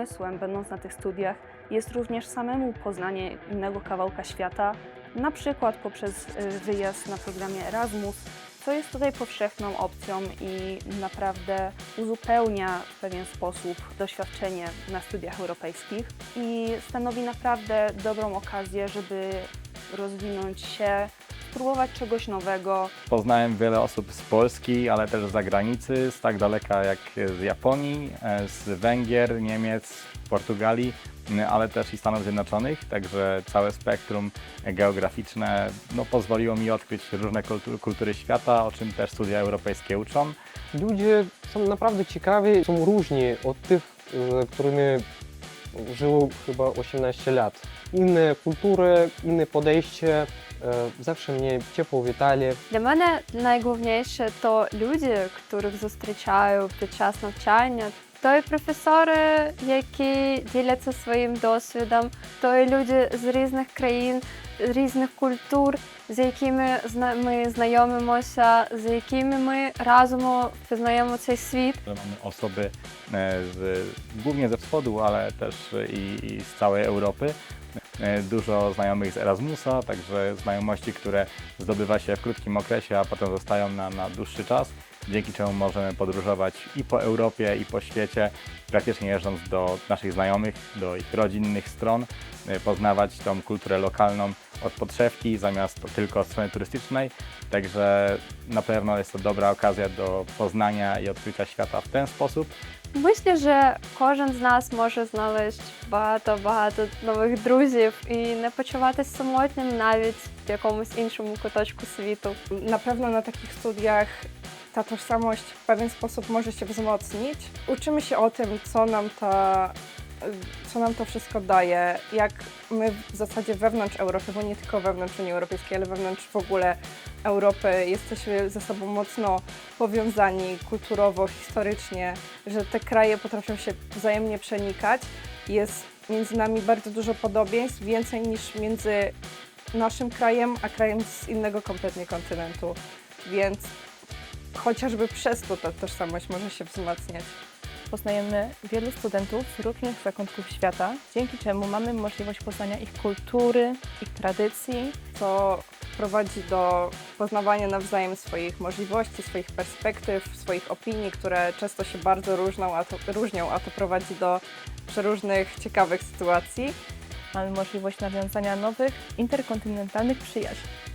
pomysłem, będąc na tych studiach, jest również samemu poznanie innego kawałka świata, na przykład poprzez y, wyjazd na programie Erasmus, co jest tutaj powszechną opcją i naprawdę uzupełnia w pewien sposób doświadczenie na studiach europejskich i stanowi naprawdę dobrą okazję, żeby rozwinąć się, spróbować czegoś nowego, Poznałem wiele osób z Polski, ale też z zagranicy, z tak daleka jak z Japonii, e, z Węgier, Niemiec, Portugalii, ale też i Stanów Zjednoczonych, także całe spektrum geograficzne no, pozwoliło mi odkryć różne kultu- kultury świata, o czym też studia europejskie uczą. Ludzie są naprawdę ciekawi, są różni od tych, z którymi żyło chyba 18 lat. Inne kultury, inne podejście, zawsze mnie ciepło witali. Для мене найголовніше то люди, яких зустрічаю під час навчання. То і професори, які діляться своїм досвідом, то і люди з різних країн, різних культур, з якими зна- ми знайомимося, з якими ми разом пізнаємо цей світ. że mamy osoby e, z, głównie ze wschodu, ale też i, i z całej Europy. E, Dużo znajomych z Erasmusa, także znajomości, które zdobywa się w krótkim okresie, a potem zostają na, na dłuższy czas, dzięki czemu możemy podróżować i po Europie, i po świecie, praktycznie jeżdżąc do naszych znajomych, do ich rodzinnych stron, e, poznawać tą kulturę lokalną od podszewki, zamiast tylko od strony turystycznej. Także na pewno jest to dobra okazja do poznania i odkrycia świata w ten sposób. Myślę, że кожен з нас може знайти багато-багато нових друзів і не почуватися самотнім навіть в якомусь іншому куточку світу. Na pewno na takich studiach ta tożsamość w pewien sposób może się wzmocnić. Uczymy się o tym, co nam, ta, co nam to wszystko daje, jak my w zasadzie wewnątrz Europy, bo nie tylko wewnątrz Unii Europejskiej, ale wewnątrz w ogóle Europy jesteśmy ze sobą mocno powiązani kulturowo, historycznie, że te kraje potrafią się wzajemnie przenikać. Jest między nami bardzo dużo podobieństw, więcej niż między naszym krajem, a krajem z innego kompletnie kontynentu. Więc chociażby przez to ta tożsamość może się wzmacniać. Poznajemy wielu studentów z różnych zakątków świata, dzięki czemu mamy możliwość poznania ich kultury, ich tradycji. co prowadzi do poznawania nawzajem swoich możliwości, swoich perspektyw, swoich opinii, które często się bardzo różnią, a to, różnią, a to prowadzi do przeróżnych ciekawych sytuacji. Mamy możliwość nawiązania nowych, interkontynentalnych przyjaźni.